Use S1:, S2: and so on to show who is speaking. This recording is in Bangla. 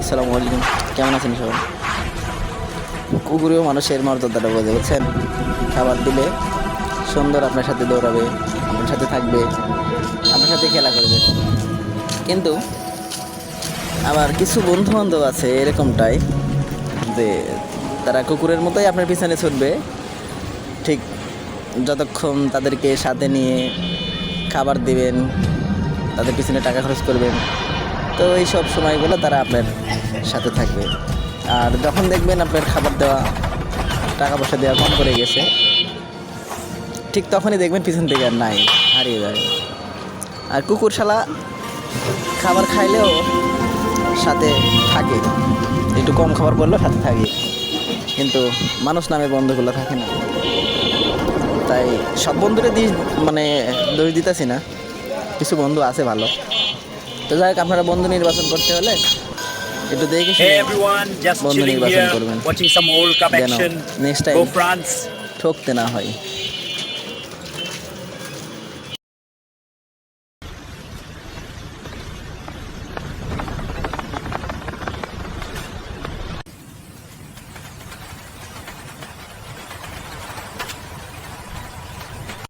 S1: আসসালামু আলাইকুম। কেমন আছেন সবাই? কুকুরেও মানুষের মর্যাদাটা বোঝে, বুঝছেন? খাবার দিলে সুন্দর আপনার সাথে দৌড়াবে, আপনার সাথে থাকবে, আপনার সাথে খেলা করবে। কিন্তু আবার কিছু বন্ধু বান্ধব আছে এরকমটাই যে তারা কুকুরের মতোই আপনার পিছনে ছুটবে, ঠিক যতক্ষণ তাদেরকে সাথে নিয়ে খাবার দিবেন, তাদের পিছনে টাকা খরচ করবেন তো এই সব সময়গুলো তারা আপনার সাথে থাকবে। আর যখন দেখবেন আপনার খাবার দেওয়া, টাকা পয়সা দেওয়া কম করে গেছে, ঠিক তখনই দেখবেন পিছন থেকে আর নাই, হারিয়ে যাবে আর কুকুরশালা খাবার খাইলেও সাথে থাকে। একটু কম খাবার পড়লেও সাথে থাকে। কিন্তু মানুষ নামে বন্ধুগুলো থাকে না। তাই সব বন্ধুরে দিস মানে দোষ দিতেছি না। কিছু বন্ধু আছে ভালো। তো যাই হোক আপনারা বন্ধু নির্বাচন করতে হলে একটু দেখে বন্ধু নির্বাচন করবেন। নেক্সট টাইম ঠকতে না হয়।